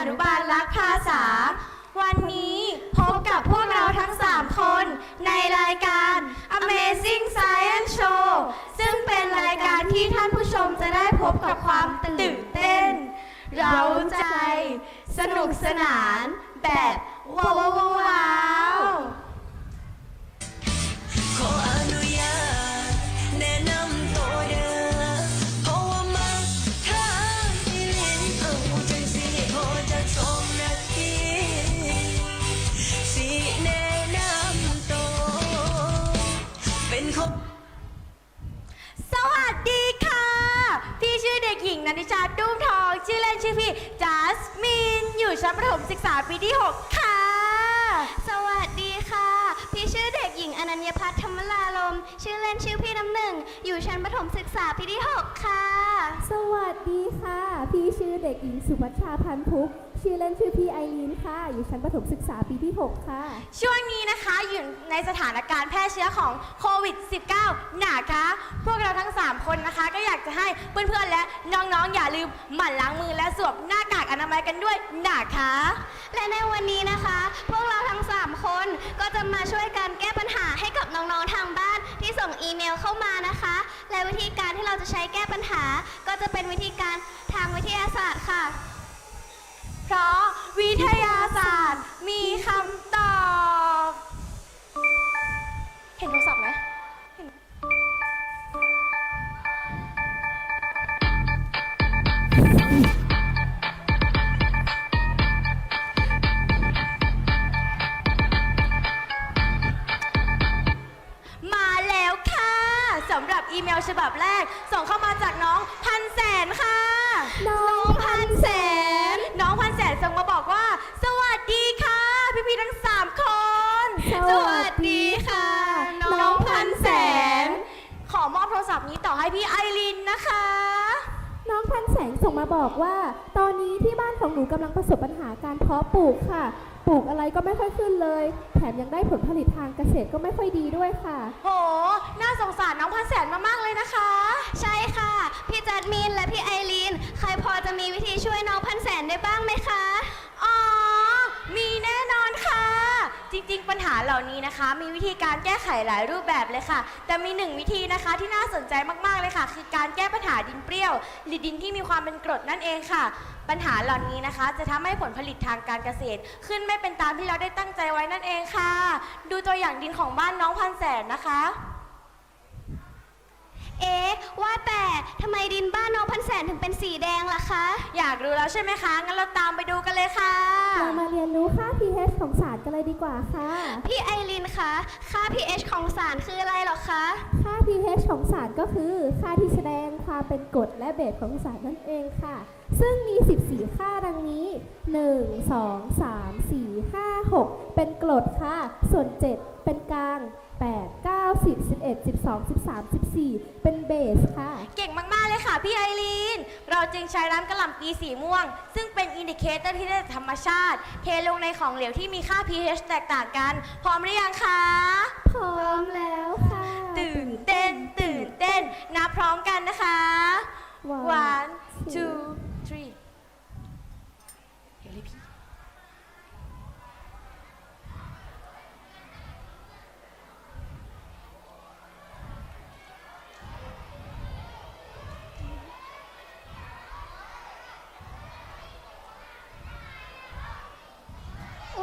นอนุบาลรักภาษา วันนี้พบกับพวกเราทั้ง 3 คน ในรายการ Amazing Science Show ซึ่งเป็นรายการที่ท่านผู้ชมจะได้พบกับความตื่นเต้น เราใจ สนุกสนานแบบว้าว ชั้นประถมศึกษาปีที่ 6 ค่ะ สวัสดีค่ะ พี่ชื่อเด็กหญิงอนัญญพัฒน์ธรรมลาลม ชื่อเล่นชื่อพี่น้ำหนึ่ง อยู่ชั้นประถมศึกษาปีที่ 6 ค่ะ สวัสดีค่ะ พี่ชื่อเด็กหญิงสุพัชชาพันธ์พุก ชื่อเล่นชื่อพี่ไอรีนค่ะ อยู่ชั้นประถมศึกษาปีที่ 6 ค่ะ ช่วงนี้นะคะอยู่ในสถานการณ์แพร่เชื้อของโควิด -19 นะคะพวกเราทั้ง 3 คนนะคะ ก็อยากจะให้เพื่อนๆและน้องๆ อย่าลืมหมั่นล้างมือและสวมหน้ากากอนามัยกันด้วยนะคะและในวันนี้นะคะ พวกเราทั้ง 3 คนก็จะมาช่วยกันแก้ปัญหาให้กับน้องๆทางบ้านที่ส่งอีเมลเข้ามานะคะ และวิธีการที่เราจะใช้แก้ปัญหา ก็จะเป็นวิธีการทางวิทยาศาสตร์ค่ะ เพราะวิทยาศาสตร์มีคำตอบ เห็นโทรศัพท์ไหม พท์นี้ต่อให้พี่ไอรินนะคะ น้องพันแสงส่งมาบอกว่า ตอนนี้ที่บ้านของหนูกำลังประสบปัญหาการเพาะปลูกค่ะ ปลูกอะไรก็ไม่ค่อยขึ้นเลย แถมยังได้ผลผลิตทางเกษตรก็ไม่ค่อยดีด้วยค่ะ โห น่าสงสารน้องพันแสนมากๆเลยนะคะ ใช่ค่ะ พี่จัดมินและพี่ไอรีน ใครพอจะมีวิธีช่วยน้องพันแสนได้บ้างไหมคะ อ๋อมีแน่นอนค่ะ จริงๆ ปัญหาเหล่านี้นะคะ มีวิธีการแก้ไขหลายรูปแบบเลยค่ะ แต่มีหนึ่งวิธีนะคะที่น่าสนใจมากๆเลยค่ะ คือการแก้ปัญหาดินเปรี้ยว หรือดินที่มีความเป็นกรดนั่นเองค่ะ ปัญหาเหล่านี้นะคะ จะทำให้ผลผลิตทางการเกษตร ขึ้นไม่เป็นตามที่เราได้ตั้งใจไว้นั่นเองค่ะ ดูตัวอย่างดินของบ้านน้องพันแสนนะคะ เอ๊ะว่าแต่ทำไมดินบ้านน้องพันแสนถึงเป็นสีแดงล่ะคะ อยากรู้แล้วใช่ไหมคะ งั้นเราตามไปดูกันเลยค่ะ เรามาเรียนรู้ค่า pH ของสารกันเลยดีกว่าค่ะ พี่ไอรีนคะค่า pH ของสารคืออะไรเหรอคะ ค่า pH ของสารก็คือ ค่าที่แสดงความเป็นกรดและเบสของสารนั่นเองค่ะ ซึ่งมี 14 ค่าดังนี้ 1 2 3 4 5 6 เป็นกรดค่ะ ส่วน 7 เป็นกลาง 8 9 10 11 12 13 14 เป็นเบสค่ะ เก่งมาก ๆ เลยค่ะ พี่ไอรีน เราจึงใช้น้ำกระหล่ำปีสีม่วง ซึ่งเป็นอินดิเคเตอร์ที่ได้จากธรรมชาติ เทลงในของเหลวที่มีค่า pH แตกต่างกัน พร้อมหรือยังคะ พร้อมแล้วค่ะ ตื่นเต้น ตื่นเต้น นับพร้อมกันนะคะ One one two three เดี๋ ยวเลยพี่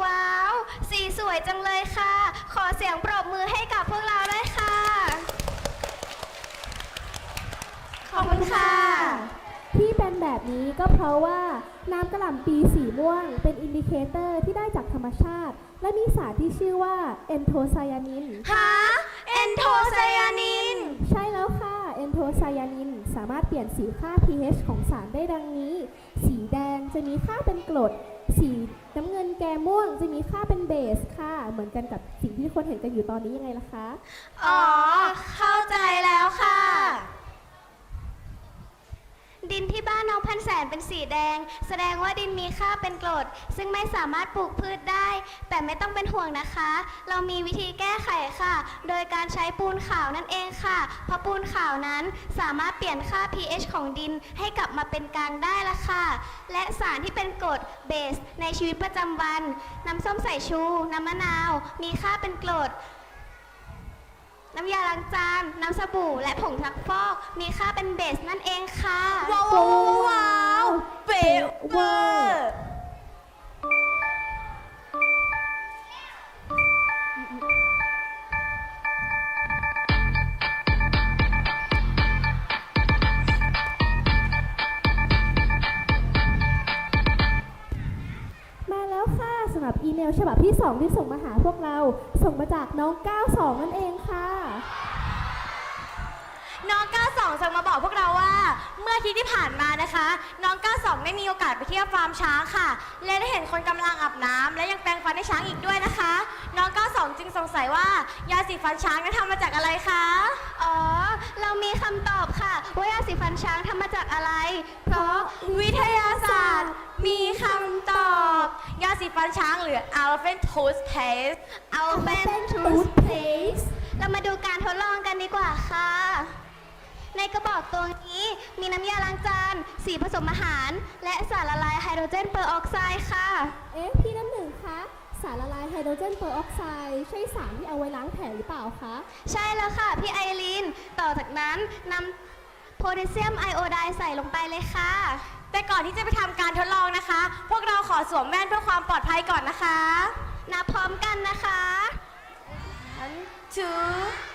ว้าว สีสวยจังเลยค่ะ ขอเสียงปรบมือให้กับพวกเราด้วยค่ะ ขอบคุณค่ะ ที่เป็นแบบนี้ก็เพราะว่า น้ำกระหล่ำปีสีม่วง เป็นอินดิเคเตอร์ที่ได้จากธรรมชาติ และมีสารที่ชื่อว่าเอนโทไซยานินฮะเอนโทไซยานิน ใช่แล้วค่ะ เอนโทไซยานินสสามารถเปลี่ยนสีค่า pH ของสารได้ดังนี้ สีแดงจะมีค่าเป็นกรด สีน้ำเงินแกมม่วงจะมีค่าเป็นเบสค่ะ เหมือนกันกับสิ่งที่ทุกคนเห็นกันอยู่ตอนนี้ยังไงล่ะคะ อ๋อ เข้าใจแล้วค่ะ ดินที่บ้านน้องพันแสนเป็นสีแดง แสดงว่าดินมีค่าเป็นกรดซึ่งไม่สามารถปลูกพืชได้ แต่ไม่ต้องเป็นห่วงนะคะ เรามีวิธีแก้ไขค่ะ โดยการใช้ปูนขาวนั่นเองค่ะเพราะปูนขาวนั้นสามารถเปลี่ยนค่า pH ของดินให้กลับมาเป็นกลางได้ละค่ะ และสารที่เป็นกรดเบสในชีวิตประจำวัน น้ำส้มสายชู น้ำมะนาว มีค่าเป็นกรด น้ำยาล้างจาน น้ำสบู่ และผงซักฟอก มีค่าเป็นเบสนั่นเองค่ะ ว้าวว้าวว้าวเป๊ะเวอร์มาแล้วค่ะสำหรับอีเมลฉบับที่ 2 ที่ส่งมาหาพวกเรา ส่งมาจากน้อง 92 นั่นเองค่ะ 92ส่งมาบอกพวกเราว่า เมื่ออาทิตย์ที่ผ่านมานะคะ น้อง 92 ได้มีโอกาสไปเที่ยวฟาร์มช้างค่ะ และได้เห็นคนกำลังอาบน้ำและยังแปรงฟันให้ช้างอีกด้วยนะคะ น้อง 92 จึงสงสัยว่ายาสีฟันช้างนั้นทำมาจากอะไรคะ อ๋อ เรามีคำตอบค่ะ ว่ายาสีฟันช้างทำมาจากอะไร เพราะวิทยาศาสตร์มีคำตอบ ยาสีฟันช้างหรือ elephant toothpaste เอาเป็น Toothpaste เรามาดูการทดลองกันดีกว่าค่ะ ในกระบอกตัวนี้มีน้ำยาล้างจาน สีผสมอาหาร และสารละลายไฮโดรเจนเปอร์ออกไซด์ค่ะ เอ๊ะพี่น้ำหนึ่งคะ สารละลายไฮโดรเจนเปอร์ออกไซด์ใช่สารที่เอาไว้ล้างแผลหรือเปล่าคะ ใช่แล้วค่ะ พี่ไอรีน ต่อจากนั้นนำโพแทสเซียมไอโอไดด์ใส่ลงไปเลยค่ะ แต่ก่อนที่จะไปทำการทดลองนะคะ พวกเราขอสวมแว่นเพื่อความปลอดภัยก่อนนะคะ นับพร้อมกันนะคะ one two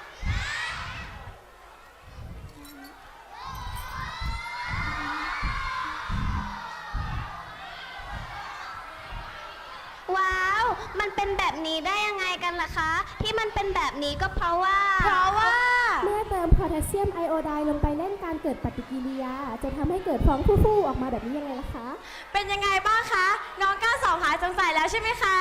เป็นแบบนี้ได้ยังไงกันล่ะคะ ที่มันเป็นแบบนี้ก็เพราะว่า เพราะว่า เมื่อเติมโพแทสเซียมไอโอไดด์ลงไปเล่นการเกิดปฏิกิริยา จะทำให้เกิดฟองฟู่ๆออกมาแบบนี้ยังไงล่ะคะ เป็นยังไงบ้างคะ น้อง92หายสงสัยแล้วใช่ไหมคะ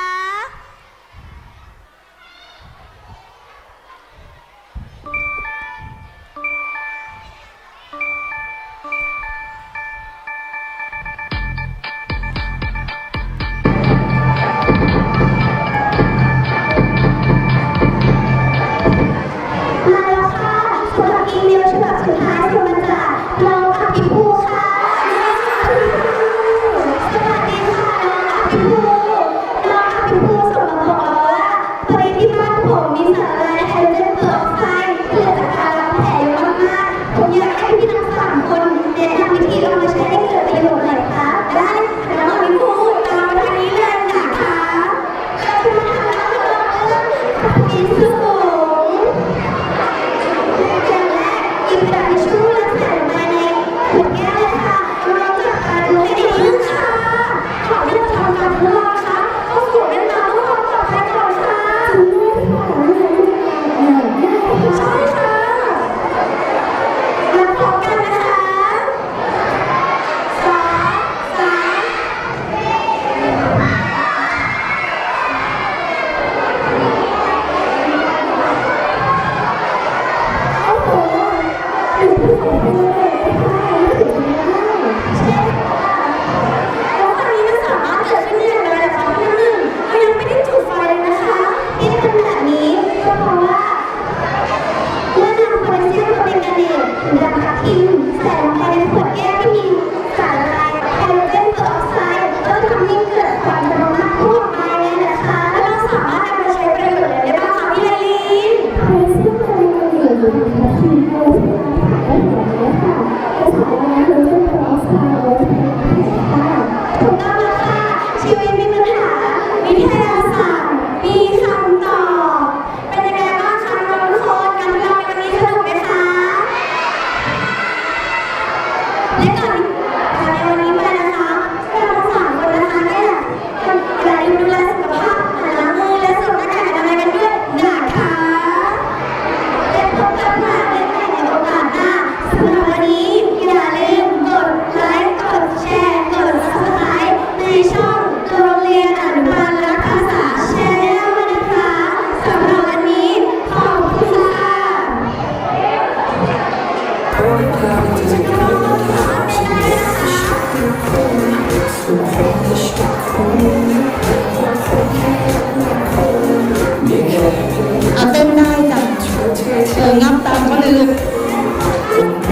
แล งับตามเขาเลยลูก